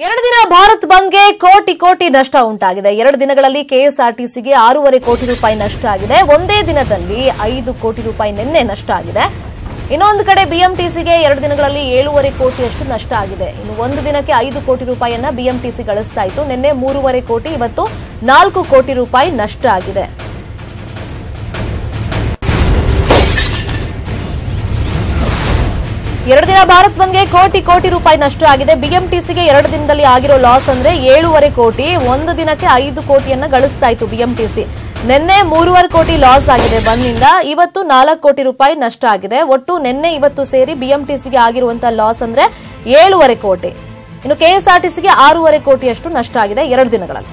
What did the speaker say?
ಎರಡು ದಿನ ಭಾರತ್ ಬಂದ್ಗೆ ಕೋಟಿ ಕೋಟಿ ನಷ್ಟ ಉಂಟಾಗಿದೆ. ಎರಡು ದಿನಗಳಲ್ಲಿ ಕೆಎಸ್ಆರ್ಟಿಸಿಗೆ ಆರೂವರೆ ಕೋಟಿ ರೂಪಾಯಿ ನಷ್ಟ ಆಗಿದೆ. ಒಂದೇ ದಿನದಲ್ಲಿ ಐದು ಕೋಟಿ ರೂಪಾಯಿ ನಿನ್ನೆ ನಷ್ಟ ಆಗಿದೆ. ಇನ್ನೊಂದು ಕಡೆ ಬಿಎಂಟಿಸಿಗೆ ಎರಡು ದಿನಗಳಲ್ಲಿ ಏಳೂವರೆ ಕೋಟಿಯಷ್ಟು ನಷ್ಟ ಆಗಿದೆ. ಇನ್ನು ಒಂದು ದಿನಕ್ಕೆ ಐದು ಕೋಟಿ ರೂಪಾಯಿಯನ್ನ ಬಿಎಂಟಿಸಿ ಗಳಿಸ್ತಾ ಇತ್ತು. ನಿನ್ನೆ ಮೂರುವರೆ ಕೋಟಿ, ಇವತ್ತು ನಾಲ್ಕು ಕೋಟಿ ರೂಪಾಯಿ ನಷ್ಟ ಆಗಿದೆ. ಎರಡು ದಿನ ಭಾರತ್ ಬಂದ್ಗೆ ಕೋಟಿ ಕೋಟಿ ರೂಪಾಯಿ ನಷ್ಟ ಆಗಿದೆ. ಬಿಎಂಟಿಸಿಗೆ ಎರಡು ದಿನದಲ್ಲಿ ಆಗಿರೋ ಲಾಸ್ ಅಂದ್ರೆ ಏಳೂವರೆ ಕೋಟಿ, ಒಂದು ದಿನಕ್ಕೆ ಐದು ಕೋಟಿಯನ್ನ ಗಳಿಸ್ತಾ ಇತ್ತು ಬಿಎಂಟಿಸಿ. ನಿನ್ನೆ ಮೂರುವರೆ ಕೋಟಿ ಲಾಸ್ ಆಗಿದೆ ಬಂದ್ನಿಂದ. ಇವತ್ತು ನಾಲ್ಕು ಕೋಟಿ ರೂಪಾಯಿ ನಷ್ಟ ಆಗಿದೆ. ಒಟ್ಟು ನಿನ್ನೆ ಇವತ್ತು ಸೇರಿ ಬಿಎಂಟಿಸಿಗೆ ಆಗಿರುವಂತಹ ಲಾಸ್ ಅಂದ್ರೆ ಏಳೂವರೆ ಕೋಟಿ. ಇನ್ನು ಕೆಎಸ್ಆರ್ಟಿಸಿಗೆ ಆರೂವರೆ ಕೋಟಿಯಷ್ಟು ನಷ್ಟ ಆಗಿದೆ ಎರಡು ದಿನಗಳಲ್ಲಿ.